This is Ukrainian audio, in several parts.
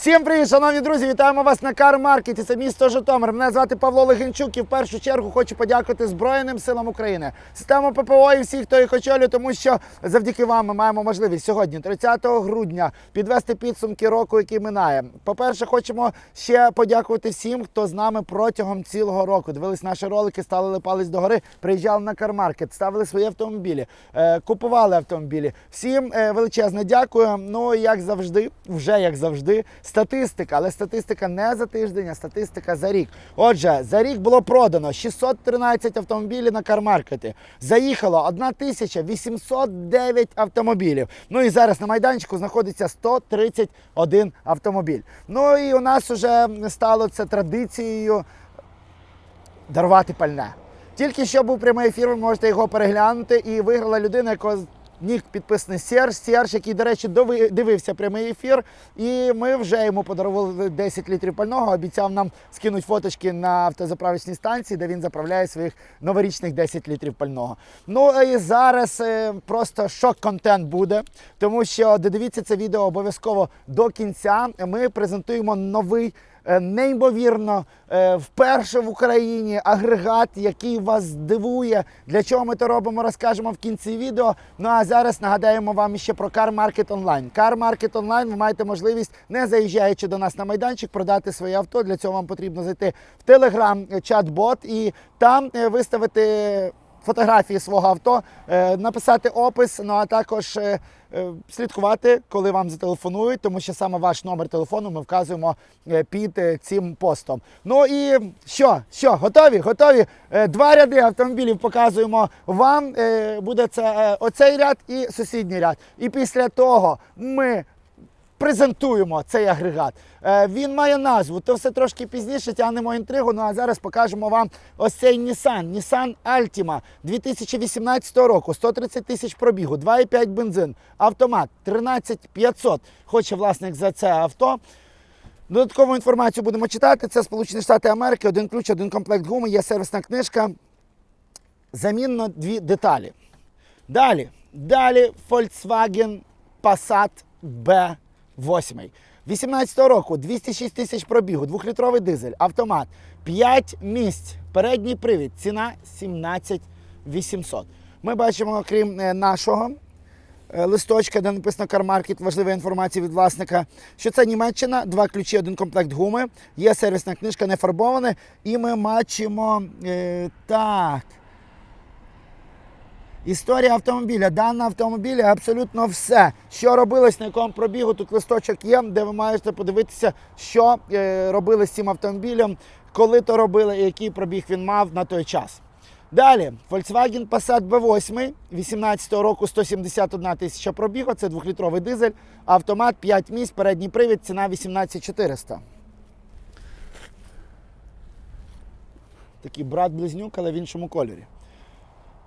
Всім привіт, шановні друзі! Вітаємо вас на Кар-маркеті. Це місто Житомир. Мене звати Павло Легенчук і в першу чергу хочу подякувати Збройним силам України, систему ППО і всіх, хто їх очолює, тому що завдяки вам ми маємо можливість сьогодні, 30 грудня, підвести підсумки року, який минає. По-перше, хочемо ще подякувати всім, хто з нами протягом цілого року. Дивились наші ролики, ставили палець догори, приїжджали на Кармаркет, ставили свої автомобілі, е, купували автомобілі. Всім е, величезне дякую. Ну як завжди, вже як завжди, статистика, але статистика не за тиждень, а статистика за рік. Отже, за рік було продано 613 автомобілів на кармаркеті. Заїхало 1809 автомобілів. Ну і зараз на майданчику знаходиться 131 автомобіль. Ну і у нас вже стало це традицією дарувати пальне. Тільки що був прямий ефір, ви можете його переглянути. І виграла людина, яка нік підписаний Серж. Серж, який, до речі, дивився прямий ефір. І ми вже йому подарували 10 літрів пального. Обіцяв нам скинути фоточки на автозаправочній станції, де він заправляє своїх новорічних 10 літрів пального. Ну і зараз е, просто шок-контент буде, тому що додивіться це відео обов'язково до кінця. Ми презентуємо новий. Е, Неймовірно, е, вперше в Україні агрегат, який вас здивує. Для чого ми то робимо, розкажемо в кінці відео. Ну а зараз нагадаємо вам ще про Car Market Online. Car Market Online ви маєте можливість, не заїжджаючи до нас на майданчик, продати своє авто. Для цього вам потрібно зайти в Telegram чат-бот і там е, виставити фотографії свого авто, е, написати опис, ну а також е, е, слідкувати, коли вам зателефонують, тому що саме ваш номер телефону ми вказуємо під цим постом. Ну і що? Що, готові? Готові? Два ряди автомобілів показуємо вам. Буде це оцей ряд і сусідній ряд. І після того ми презентуємо цей агрегат. Е, Він має назву, то все трошки пізніше тягнемо інтригу. Ну а зараз покажемо вам ось цей Nissan, Nissan Altima 2018 року, 130 тисяч пробігу, 2,5 бензин, автомат 13500. Хоче власник за це авто. Додаткову інформацію будемо читати. Це Сполучені Штати Америки, один ключ, один комплект гуми, є сервісна книжка. Замінно дві деталі. Далі. Далі Volkswagen Passat B8. 18 року 206 тисяч пробігу, 2-літровий дизель, автомат, 5 місць, передній привід, ціна 17 800. Ми бачимо, крім е, нашого е, листочка, де написано CarMarket, важлива інформація від власника, що це Німеччина, два ключі, один комплект гуми, є сервісна книжка, не фарбована. І ми бачимо е, так. Історія автомобіля. Даного автомобіля абсолютно все. Що робилось, на якому пробігу. Тут листочок є, де ви маєте подивитися, що е, робили з цим автомобілем, коли то робили і який пробіг він мав на той час. Далі, Volkswagen Passat B8 18 року 171 тисяча пробігу, це 2-літровий дизель, автомат 5 місць, передній привід, ціна 18400. Такий брат-близнюк, але в іншому кольорі.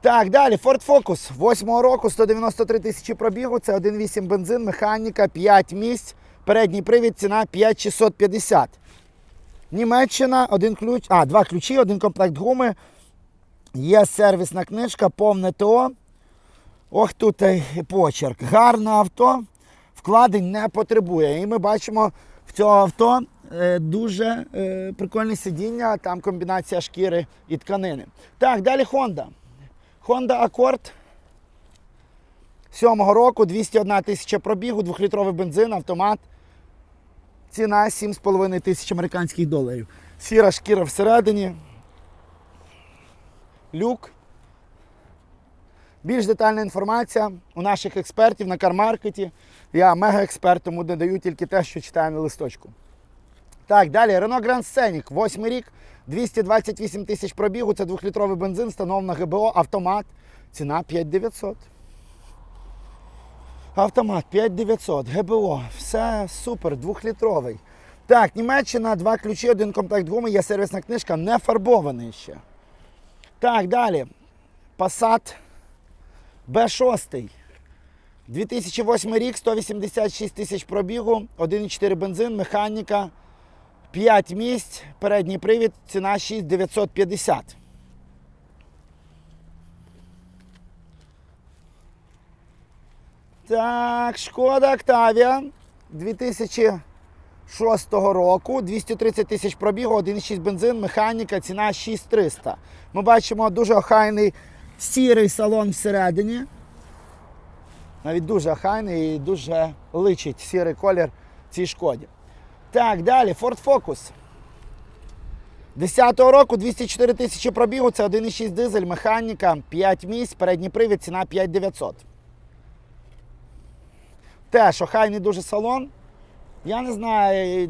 Так, далі Ford Focus 8 року, 193 тисячі пробігу, це 1,8 бензин, механіка, 5 місць, передній привід, ціна 5650. Німеччина, один ключ, а, два ключі, один комплект гуми. Є сервісна книжка, повне ТО. Ох, тут і почерк. Гарне авто, вкладень не потребує. І ми бачимо в цього авто е, дуже е, прикольне сидіння, там комбінація шкіри і тканини. Так, далі Honda. Honda Accord 7-го року, 201 тисяча пробігу, 2-літровий бензин, автомат. Ціна 7,5 тисяч американських доларів. Сіра шкіра всередині. Люк. Більш детальна інформація у наших експертів на кармаркеті. Я мега-експерт, тому не даю тільки те, що читаю на листочку. Так, далі Renault Grand Scenic, 8 рік, 228 тисяч пробігу, це 2-літровий бензин, встановлено ГБО, автомат. Ціна 5900. Автомат 5900, ГБО, все супер, 2-літровий. Так, Німеччина, два ключі, один комплект гуми, є сервісна книжка, не фарбований ще. Так, далі. Passat B6. 2008 рік, 186 тисяч пробігу, 1,4 бензин, механіка, 5 місць, передній привід, ціна 6950. Так, Шкода Октавія 2000 шостого року, 230 тисяч пробігу, 1,6 бензин, механіка, ціна 6300. Ми бачимо дуже охайний сірий салон всередині. Навіть дуже охайний і дуже личить сірий колір цій шкоді. Так, далі, Ford Focus. 10-го року 204 тисячі пробігу, це 1,6 дизель, механіка, 5 місць, передній привід, ціна 5900. Теж охайний дуже салон. Я не знаю,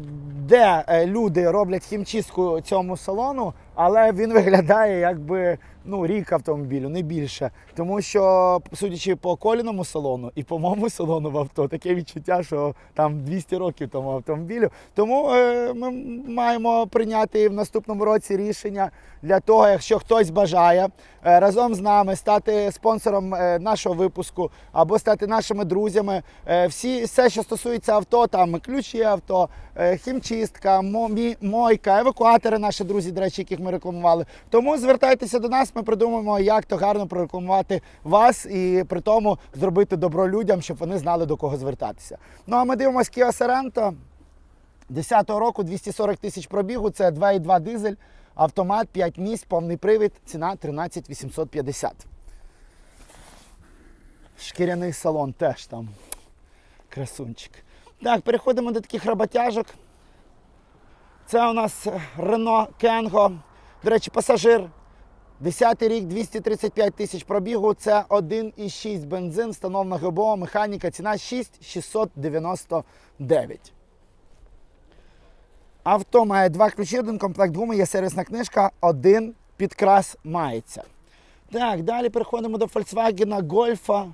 де е, люди роблять хімчистку цьому салону, але він виглядає якби ну, рік автомобілю, не більше. Тому що, судячи по коліному салону і по моєму салону в авто, таке відчуття, що там 200 років тому автомобілю. Тому е, ми маємо прийняти в наступному році рішення для того, якщо хтось бажає е, разом з нами стати спонсором е, нашого випуску або стати нашими друзями. Е, всі все, що стосується авто, там ключі авто, е, хімчистка, мойка, евакуатори, наші друзі, до речі, яких ми рекламували. Тому звертайтеся до нас, ми придумаємо, як то гарно прорекламувати вас і при тому зробити добро людям, щоб вони знали до кого звертатися. Ну а ми дивимося Kia Sorento. 10-го року 240 тисяч пробігу, це 2,2 дизель, автомат, 5 місць, повний привід, ціна 13 850. Шкіряний салон теж там. Красунчик. Так, переходимо до таких роботяжок. Це у нас Renault Kengo. До речі, пасажир. 10 рік, 235 тисяч пробігу. Це 1,6 бензин, встановлена ГБО, механіка, ціна 6699. Авто має два ключі, один комплект гуми, є сервісна книжка, один підкрас мається. Так, далі переходимо до Volkswagen Golf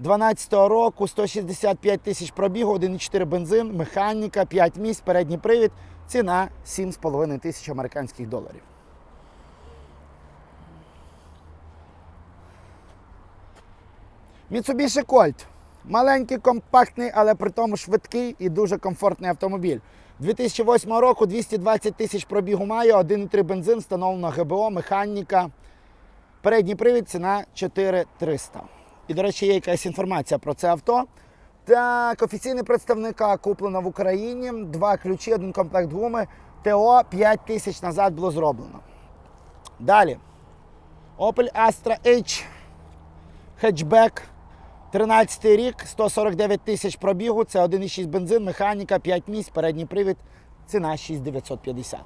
12-го року, 165 тисяч пробігу, 1,4 бензин, механіка, 5 місць, передній привід, ціна 7,5 тисяч американських доларів. Mitsubishi Colt. Маленький, компактний, але при тому швидкий і дуже комфортний автомобіль. 2008 року 220 тисяч пробігу має, 1,3 бензин, встановлено ГБО, механіка. Передній привід ціна 4300. І, до речі, є якась інформація про це авто. Так, офіційний представника куплено в Україні. Два ключі, один комплект гуми. ТО 5 тисяч назад було зроблено. Далі. Opel Astra H. Хетчбек. 13 рік, 149 тисяч пробігу. Це 1,6 бензин, механіка, 5 місць, передній привід. Ціна 6950.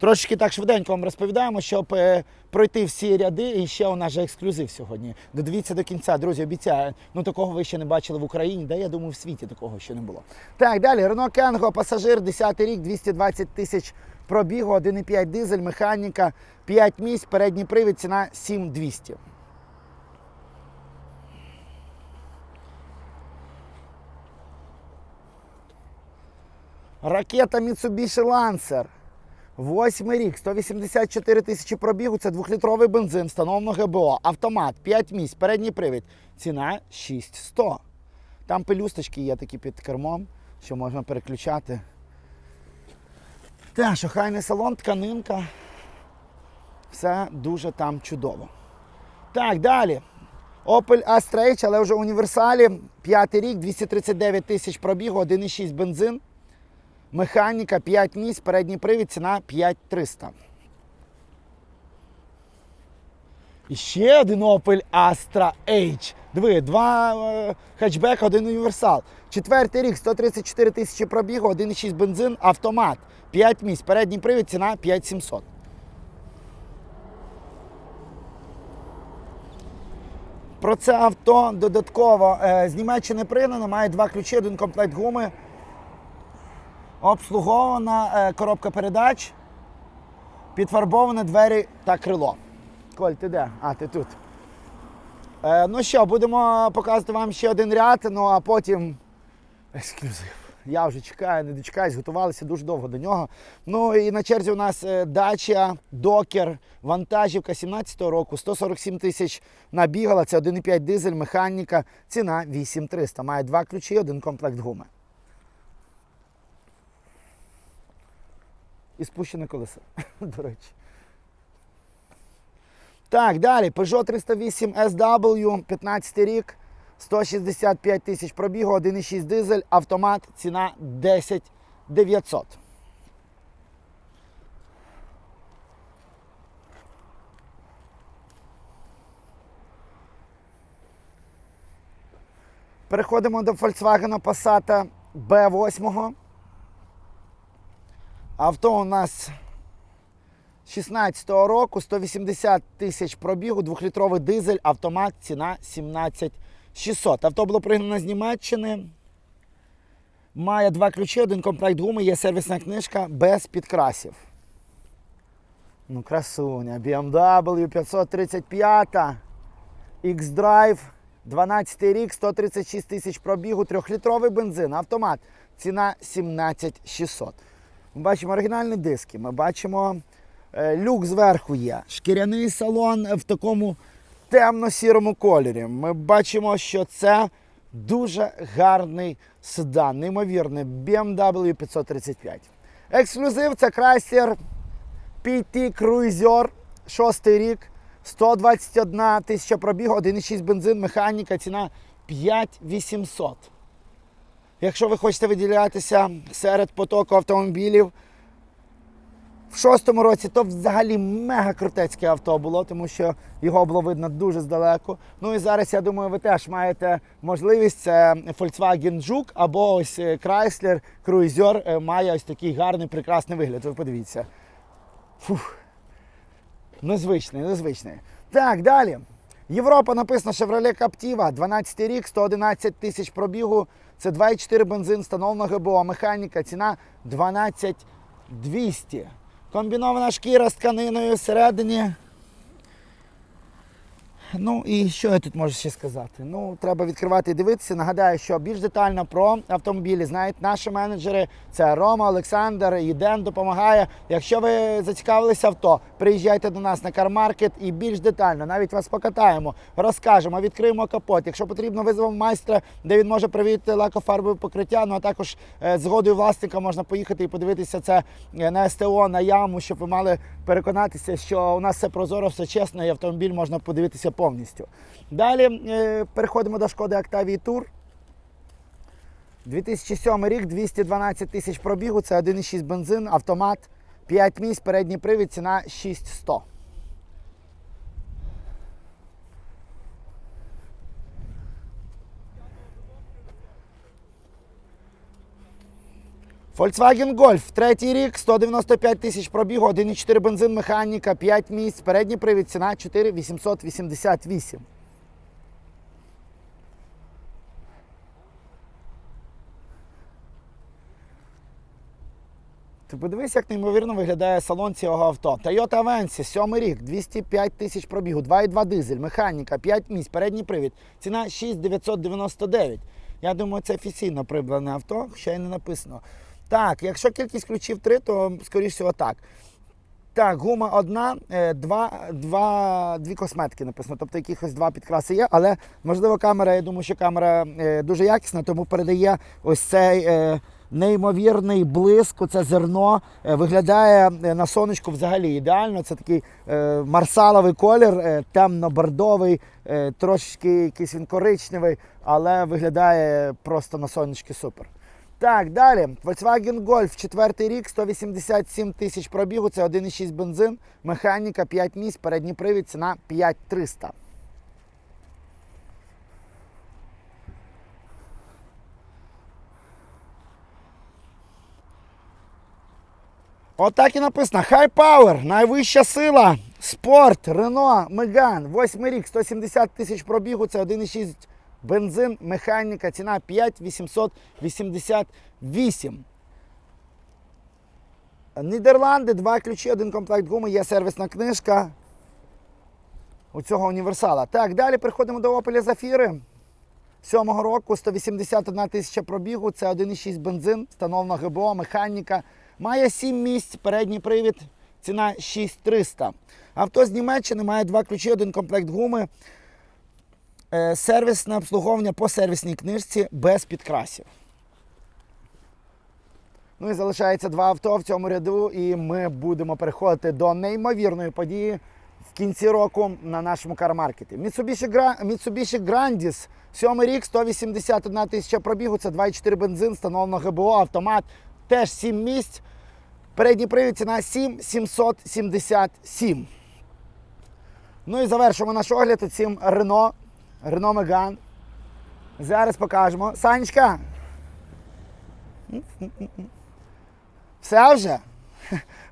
Трошечки так швиденько вам розповідаємо, щоб е, пройти всі ряди. І ще у нас же ексклюзив сьогодні. Додивіться до кінця, друзі, обіцяю. Ну такого ви ще не бачили в Україні, де я думаю, в світі такого ще не було. Так, далі. Renault Kangoo, пасажир, 10 рік, 220 тисяч пробігу, 1,5 дизель, механіка, 5 місць, передній привід, ціна 7200. Ракета Mitsubishi Lancer. Восьмий рік, 184 тисячі пробігу, це двохлітровий бензин, встановлено ГБО, автомат, 5 місць, передній привід. Ціна 6100. Там пелюсточки є такі під кермом, що можна переключати. Теж охайний салон, тканинка. Все дуже там чудово. Так, далі. Opel Astra H, але вже універсалі. П'ятий рік, 239 тисяч пробігу, 1,6 бензин. Механіка 5 місць, передній привід, ціна 5300. І ще один Opel Astra H. Диви, два е, хетчбек, один універсал. Четвертий рік, 134 тисячі пробігу, 1,6 бензин, автомат. 5 місць, передній привід, ціна 5700. Про це авто додатково е, з Німеччини пригнано, має два ключі, один комплект гуми. Обслугована е, коробка передач, підфарбовані двері та крило. Коль, ти де? А, ти тут. Е, ну що, будемо показувати вам ще один ряд, ну а потім ексклюзив. Я вже чекаю, не дочекаюсь, готувалися дуже довго до нього. Ну і на черзі у нас е, дача, докер, вантажівка 17-го року, 147 тисяч набігала, це 1,5 дизель, механіка, ціна 8300. Має два ключі, один комплект гуми. І спущене колесо, до речі. Так, далі. Peugeot 308 SW, 15 рік, 165 тисяч пробігу, 1,6 дизель, автомат, ціна 10 900. Переходимо до Volkswagen Passat B8. Авто у нас 16-го року, 180 тисяч пробігу, 2-літровий дизель, автомат, ціна 17 600. Авто було пригнано з Німеччини. Має два ключі, один комплект гуми, є сервісна книжка без підкрасів. Ну, красуня. BMW 535. X-Drive, 12 рік, 136 тисяч пробігу, 3-літровий бензин, автомат. Ціна 17 600. Ми бачимо оригінальні диски, ми бачимо е, люк зверху є, шкіряний салон в такому темно-сірому кольорі. Ми бачимо, що це дуже гарний седан, неймовірний BMW 535. Ексклюзив це Chrysler PT Cruiser, 6 рік, 121 тисяча пробігу, 1,6 бензин, механіка, ціна 5800. Якщо ви хочете виділятися серед потоку автомобілів, в шостому році то взагалі мега крутецьке авто було, тому що його було видно дуже здалеку. Ну і зараз, я думаю, ви теж маєте можливість. Це Volkswagen Juke або ось е, Chrysler Cruiser е, має ось такий гарний, прекрасний вигляд. Ви подивіться. Фух. Незвичний, незвичний. Так, далі. Європа написано Chevrolet Captiva, 12 рік, 111 тисяч пробігу. Це 2,4 бензин, встановлена ГБО, механіка, ціна 12 200. Комбінована шкіра з тканиною всередині. Ну і що я тут можу ще сказати? Ну, треба відкривати і дивитися. Нагадаю, що більш детально про автомобілі знають наші менеджери. Це Рома, Олександр і Ден допомагає. Якщо ви зацікавилися авто, приїжджайте до нас на кармаркет і більш детально, навіть вас покатаємо, розкажемо, відкриємо капот. Якщо потрібно, визовемо майстра, де він може привіти лакофарбове покриття. Ну а також е, згодою власника можна поїхати і подивитися це е, на СТО, на яму, щоб ви мали переконатися, що у нас все прозоро, все чесно, і автомобіль можна подивитися повністю. Далі е, переходимо до шкоди Octavia Tour. 2007 рік, 212 тисяч пробігу, це 1,6 бензин, автомат, 5 місць, передній привід, ціна 6100. Volkswagen Golf, третій рік, 195 тисяч пробігу, 1,4 бензин, механіка, 5 місць, передній привід, ціна 4888. Ти подивись, як неймовірно виглядає салон цього авто. Toyota Avensis, 7 рік, 205 тисяч пробігу, 2,2 дизель, механіка, 5 місць, передній привід. Ціна 6999. Я думаю, це офіційно придбане авто, хоча й не написано. Так, якщо кількість ключів 3, то скоріш всього так. Так, гума одна, е, два, два, дві косметики написано, тобто якихось два підкраси є, але можливо камера, я думаю, що камера е, дуже якісна, тому передає ось цей е, неймовірний блиск, це зерно виглядає на сонечку взагалі ідеально. Це такий марсаловий колір, темно-бордовий, трошечки якийсь він коричневий, але виглядає просто на сонечки супер. Так, далі. Volkswagen Golf, четвертий рік, 187 тисяч пробігу, це 1,6 бензин, механіка, 5 місць, передній привід, ціна 5300. Отак і написано. High Power, найвища сила, спорт, Рено, Меган, 8 рік, 170 тисяч пробігу, це 1,6 бензин, механіка, ціна 5888. Нідерланди, два ключі, один комплект гуми, є сервісна книжка у цього універсала. Так, далі переходимо до Opel Zafira. Сьомого року 181 тисяча пробігу, це 1,6 бензин, встановлена ГБО, механіка. Має 7 місць, передній привід, ціна 6300. Авто з Німеччини має два ключі, один комплект гуми. Е, Сервісне обслуговування по сервісній книжці без підкрасів. Ну і залишається два авто в цьому ряду, і ми будемо переходити до неймовірної події. в кінці року на нашому кармаркеті. Mitsubishi, Gra- Mitsubishi Grandis, 7 рік, 181 тисяча пробігу, це 2,4 бензин, встановлено ГБО, автомат, теж 7 місць. Передній привід ціна 7777. Ну і завершимо наш огляд цим Renault, Renault Megane. Зараз покажемо. Санечка. Все вже?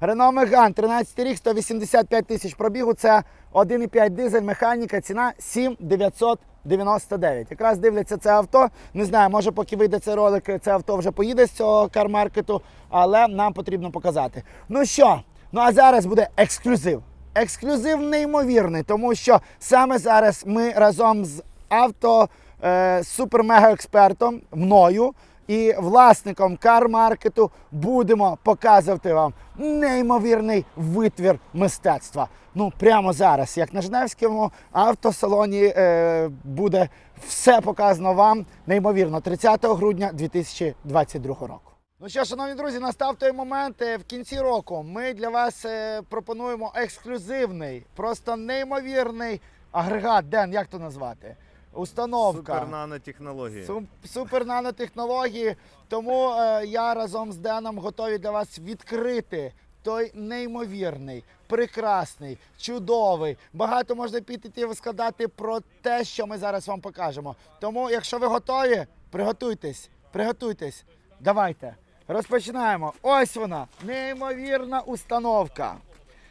Renault Megane, 13 рік, 185 тисяч пробігу. Це 1,5 дизель, механіка, ціна 7999. Якраз дивляться це авто. Не знаю, може, поки вийде цей ролик, це авто вже поїде з цього кармаркету, але нам потрібно показати. Ну що, ну а зараз буде ексклюзив. Ексклюзив неймовірний, тому що саме зараз ми разом з авто е, супер-мега-експертом мною і власником кармаркету будемо показувати вам неймовірний витвір мистецтва. Ну, прямо зараз, як на Жневському автосалоні, е, буде все показано вам неймовірно 30 грудня 2022 року. Ну що, шановні друзі, настав той момент е, в кінці року. Ми для вас е, пропонуємо ексклюзивний, просто неймовірний агрегат. Ден, як то назвати? Установка. Супер нанотехнології. Су- Супер нанотехнології. Тому е, я разом з Деном готові для вас відкрити той неймовірний, прекрасний, чудовий. Багато можна піти і складати про те, що ми зараз вам покажемо. Тому, якщо ви готові, приготуйтесь, приготуйтесь. Давайте. Розпочинаємо. Ось вона, неймовірна установка,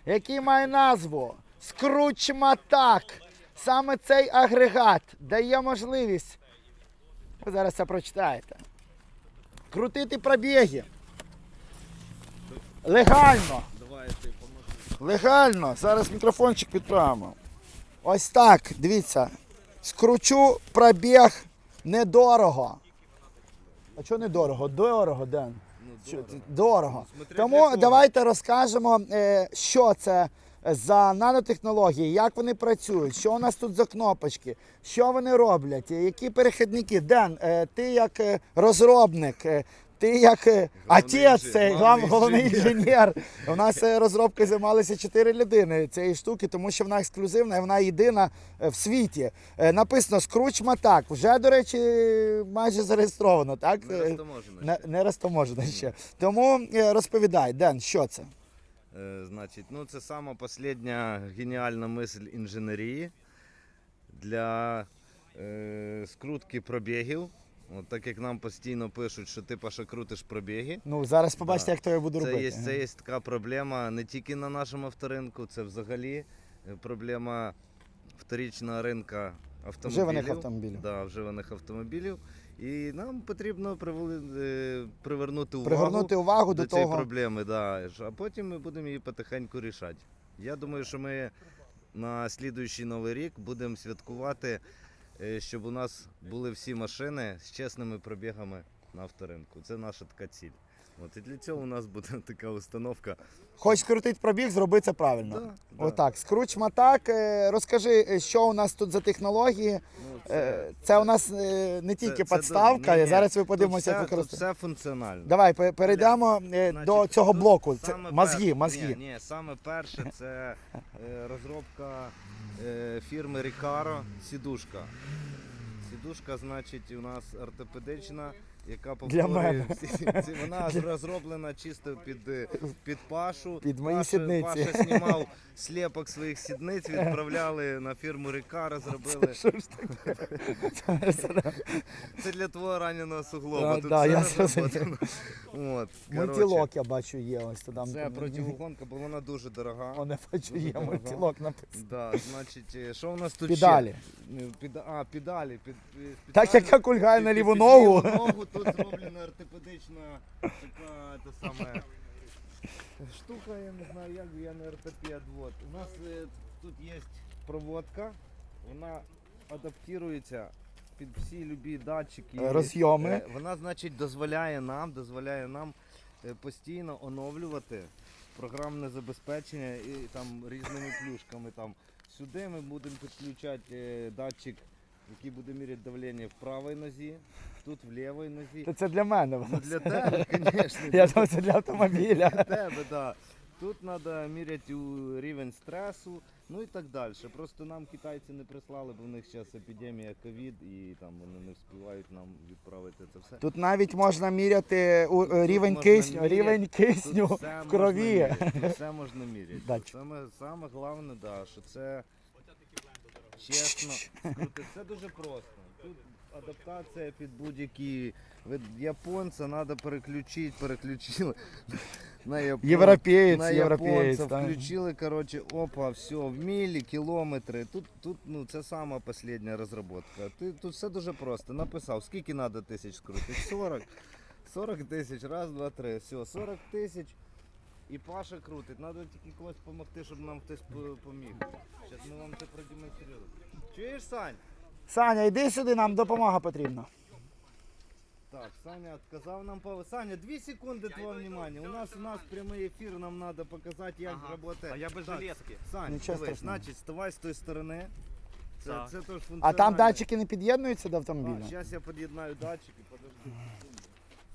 який має назву Скручматак. Саме цей агрегат дає можливість, ви зараз це прочитаєте, крутити пробіги. Легально. Легально. Зараз мікрофончик підправимо. Ось так, дивіться. Скручу пробіг недорого. А чого не Дорого, Дорого, Ден. Ну, дорого. Дорого. Ну, Тому давайте розкажемо, е, що це за нанотехнології, як вони працюють, що у нас тут за кнопочки, що вони роблять, які перехідники. Ден, е, ти як е, розробник. Е, Ти як е, отець, цей, головний головний інженер. У нас е, розробкою займалися чотири людини цієї штуки, тому що вона ексклюзивна і вона єдина е, в світі. Е, Написано Скручма так. Вже, до речі, майже зареєстровано, так? Не Е, розтаможено не, не розтаможено ще. Тому е, розповідай, Ден, що це? Е, Значить, ну це сама последня геніальна мисль інженерії для е, скрутки пробігів. От так як нам постійно пишуть, що ти Паша крутиш пробіги. Ну, зараз побачите, Да. як то я буду Це робити. є, це є така проблема не тільки на нашому авторинку, це взагалі е, проблема вторічного ринка автомобілів. Вживаних автомобілів. Да, вживаних автомобілів. І нам потрібно привели- е, привернути увагу Пригорнути увагу до, до цієї того. проблеми, да, а потім ми будемо її потихеньку рішати. Я думаю, що ми на слідуючий новий рік будемо святкувати, щоб у нас були всі машини з чесними пробігами на авторинку. Це наша така ціль. От і для цього у нас буде така установка. Хоч скрутити пробіг, зроби це правильно. Да, да. Отак, скручма так. Е, Розкажи, е, що у нас тут за технології. Ну, Е, Це у нас е, не тільки це- це підставка, ні, і ні, зараз ви подивимося, як все- Тут все функціонально. Давай пе- перейдемо е, Значить, до цього блоку. Це мозги, пер- мозги. Ні, ні, саме перше це е, розробка е, фірми Рікаро сідушка. Сідушка, значить, у нас ортопедична, яка повторює мене. всі ці. Вона розроблена чисто під, е, під Пашу. Під мої Паша, сідниці. Паша знімав сліпок своїх сідниць, відправляли на фірму Recaro, зробили. Що ж таке? Це для твого раненого суглоба. Да, Тут да, все я розроблено. От, коротше. Мультілок я бачу є ось туди. Це противогонка, бо вона дуже дорога. О, не бачу, є Ага. мультілок написано. Да, значить, е, що у нас тут Педалі. ще? Е, Педа... А, педалі. Під, під- Так як я кульгаю під- на під- ліву під ногу. ліву ногу тут зроблена ортопедична така та саме штука, я не знаю, як я не ортопед. Вот. У нас е, тут є проводка, вона адаптується під всі любі датчики. Е, розйоми. Е, Вона, значить, дозволяє нам, дозволяє нам е, постійно оновлювати програмне забезпечення і там різними плюшками. Там. Сюди ми будемо підключати е, датчик, який буде міряти давлення в правій нозі, тут в лівій нозі. Та це для мене. Ну воно для тебе, звісно. Я думаю, це для автомобіля. Для тебе, да. Тут треба міряти у рівень стресу, ну і так далі. Просто нам китайці не прислали, бо в них зараз епідемія ковід і там вони не встигають нам відправити це все. Тут навіть можна міряти у- е, рівень можна кисню, міряти. рівень кисню Тут в крові. Можна міряти, тут все можна міряти. Саме, саме головне, да, що це чесно. Це дуже просто. Адаптація під будь-які. Від японця треба переключити, переключили. На япон... Європеєць, на європеєць, японця так. включили, короче, опа, все, в мілі, кілометри. Тут, тут ну, це сама остання розробка. Ти, тут все дуже просто. Написав, скільки треба тисяч скрутити? 40. 40 тисяч, раз, два, три. Все, 40 тисяч. І Паша крутить. Треба тільки когось допомогти, щоб нам хтось поміг. Зараз ми вам це продемонструємо. Чуєш, Сань? Саня, йди сюди, нам допомога потрібна. Так, Саня отказав нам по... Саня, дві секунди твого внимання. У нас у нас прямий ефір, нам треба показати, як Ага. працює. А я без жилетки. Нічого дивись, страшного. значить, ставай з тої сторони. Це, Так. це теж А там датчики не під'єднуються до автомобіля? Зараз я під'єднаю датчики, подожди.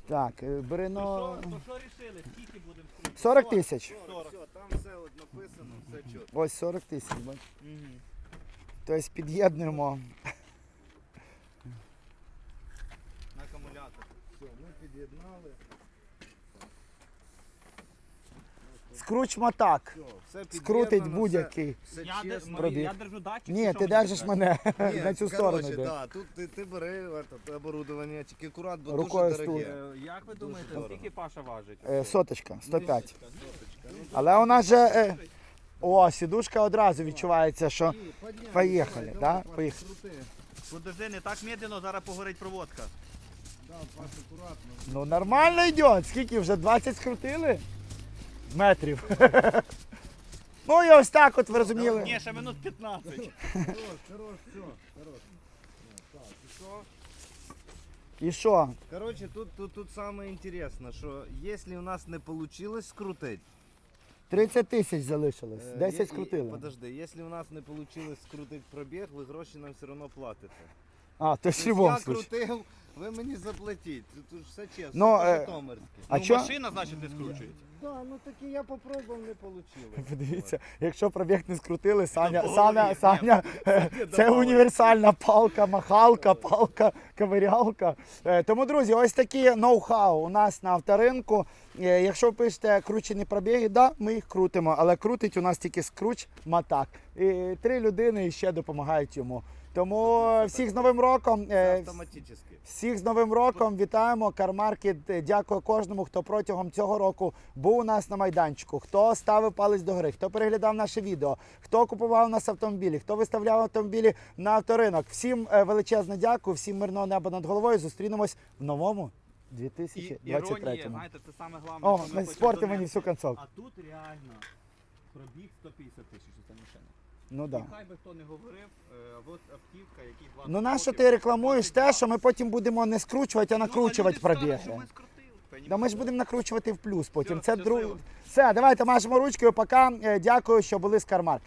Так, е, бери Ну що, то що рішили? Скільки будемо скрутити? 40 тисяч. 40, все, там все от написано, все чітко. Ось 40 тисяч, бач. Тобто під'єднуємо. На акумулятор. Все, ми під'єднали. Скручмо так. Все, все Скрутить будь-який. Я, де- чесно. Пробіг. я держу датчик. Ні, ти держиш мене Ні, на цю короче, сторону. Да, тут ти, ти бери этот, оборудование, тільки акурат, бо Рукою дуже дороге. Е, Як ви думаєте, дорого. скільки Паша важить? Е, Соточка, 105. Соточка. Але у нас же. е, О, сідушка одразу відчувається, що. Поїхали, да? Поїхали. Подожди, не так медленно, зараз погорить проводка. Да, Паш, акуратно. Ну нормально йде. Скільки вже 20 скрутили? Метрів. Ну і ось так от ви розуміли. Ні, ще минут 15. Хорош, хорош, все, хорош. Так, і що? І що? Короче, тут, тут, тут самое интересное, що якщо у нас не вийшло скрутити, 30 тисяч залишилось. е, 10 є- скрутили. Подожди, якщо у нас не вийшло скрутити пробіг, ви гроші нам все одно платите. А, то в Тобто любому я случаю. крутив, ви мені заплатіть. Тут, тут все чесно, Ну, е, по-житомирськи. А ну, чо? машина, значить, не скручується. Да, ну таки я попробував, не вийшло. Подивіться, якщо пробіг не скрутили, Саня, по Саня. Саня, е, це добавили. універсальна палка, махалка, палка, ковирялка. Е, Тому, друзі, ось такі ноу-хау у нас на авторинку. Е, Якщо ви пишете кручені пробіги, да, ми їх крутимо, але крутить у нас тільки скруч матак. І три людини ще допомагають йому. Тому е, всіх з Новим роком. Це е, автоматично. Всіх з Новим роком вітаємо. Кармаркет. Дякую кожному, хто протягом цього року був у нас на майданчику, хто ставив палець до гори, хто переглядав наше відео, хто купував у нас автомобілі, хто виставляв автомобілі на авторинок. Всім е, величезне дякую, всім мирного неба над головою. Зустрінемось в новому І іронія, 2023. знаєте, це саме головне, О, спорти мені всю концовку. А тут реально пробіг 150 тисяч Ну І да. хай би хто не говорив, е, от автівка, які 20 Ну нащо ти рекламуєш те, що ми потім будемо не скручувати, а Ну, накручувати пробіги? Да ми ж будемо накручувати в плюс потім. Все, Це друг. щасливо. Все, давайте мажемо ручкою. Пока. Е, Дякую, що були з Кармарк.